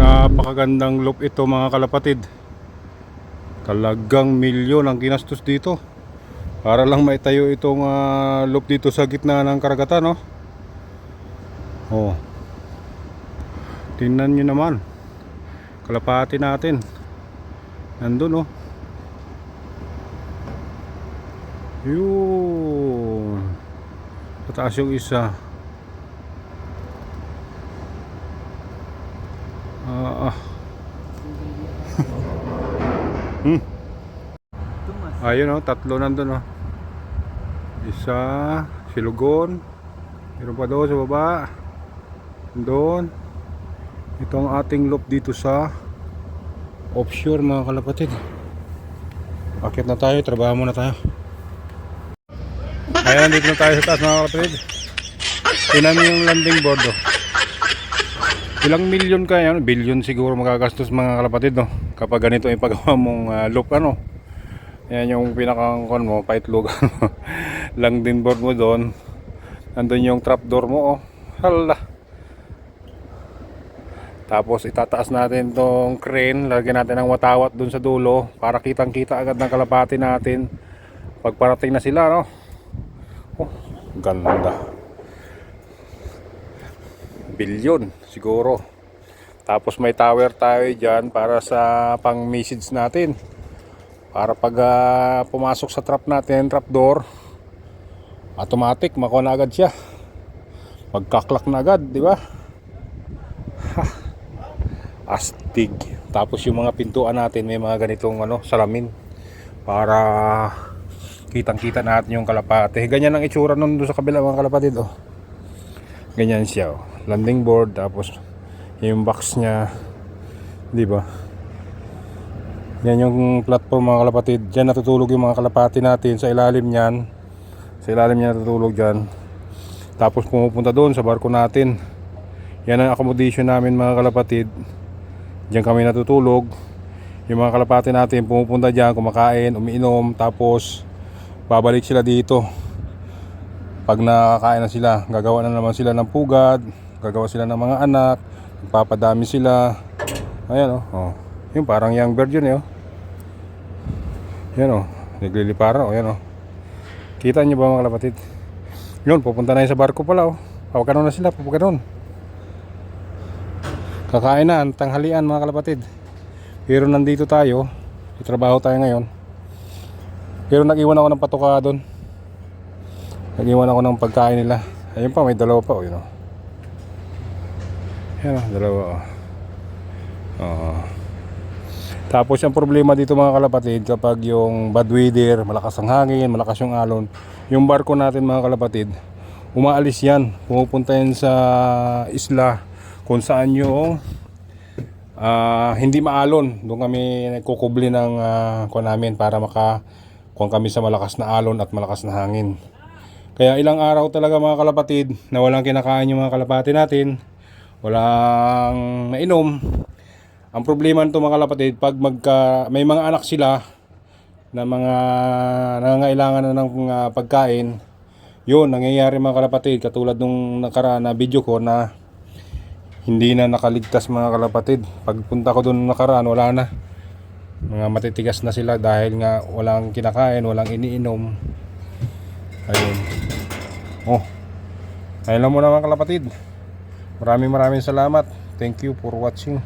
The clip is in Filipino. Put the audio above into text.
napakagandang loop ito mga kalapatid. Talagang milyon ang ginastos dito. Para lang maitayo itong ah, loop dito sa gitna ng karagatan no? Oh. Tingnan nyo naman. Kalapati natin. Nandun oh. Yun. Pataas yung isa hmm. Ayun oh, tatlo nandun oh. Isa, silugon. Meron pa doon sa baba. Doon. Ito ang ating loop dito sa offshore mga kalapatid. Akit na tayo, trabaho muna tayo. Ayan, dito na tayo sa taas mga kalapatid. Tinan yung landing board oh. Ilang milyon kaya, ano? billion siguro magagastos mga kalapatid no? Kapag ganito yung paggawa mong ah, loop ano. Yan yung pinakang kon mo, paitlog lang din board mo doon. Nandun yung trapdoor mo oh. Hala. Tapos itataas natin tong crane, lagyan natin ng watawat doon sa dulo para kitang-kita agad ng kalapati natin pag parating na sila no. Oh, ganda. Bilyon siguro. Tapos may tower tayo dyan para sa pang message natin para pag ah, pumasok sa trap natin, trap door, automatic makuha na agad siya. Magkaklak na agad, di ba? Astig. Tapos yung mga pintuan natin may mga ganitong ano, salamin para kitang-kita natin yung kalapate. Ganyan ang itsura nun doon sa kabila mga kalapatid, oh. Ganyan siya, oh. Landing board tapos yung box niya, di ba? Yan yung platform mga kalapatid. Diyan natutulog yung mga kalapati natin sa ilalim niyan. Sa ilalim niya natutulog diyan. Tapos pumupunta doon sa barko natin. Yan ang accommodation namin mga kalapatid. Diyan kami natutulog. Yung mga kalapati natin pumupunta diyan, kumakain, umiinom, tapos babalik sila dito. Pag nakakain na sila, gagawa na naman sila ng pugad, gagawa sila ng mga anak, papadami sila. Ayan oh. oh. Yung parang young bird yun eh oh. Yan oh. Nagliliparan oh. Yan oh. Kita niyo ba mga kalapatid? Yun, pupunta na yun sa barko pala oh. Pawagkanon na sila, pawagkanon. Kakain na, ang tanghalian mga kalapatid. Pero nandito tayo, itrabaho tayo ngayon. Pero nag-iwan ako ng patuka doon. Nag-iwan ako ng pagkain nila. Ayun pa, may dalawa pa oh, yun oh. Yan oh, dalawa oh. Oo. Tapos ang problema dito mga kalapatid kapag yung bad weather, malakas ang hangin, malakas yung alon, yung barko natin mga kalapatid, umaalis yan, pumupunta yan sa isla kung saan yung ah, hindi maalon. Doon kami nagkukubli ng uh, namin para maka kung kami sa malakas na alon at malakas na hangin. Kaya ilang araw talaga mga kalapatid na walang kinakain yung mga kalapati natin, walang nainom, ang problema nito mga kalapatid, pag magka, may mga anak sila na mga nangangailangan na ng uh, pagkain, yun, nangyayari mga kalapatid, katulad nung nakaraan na video ko na hindi na nakaligtas mga kalapatid. Pagpunta ko doon nakaraan, wala na. Mga matitigas na sila dahil nga walang kinakain, walang iniinom. Ayun. Oh. Ayun lang muna mga kalapatid. Maraming maraming salamat. Thank you for watching.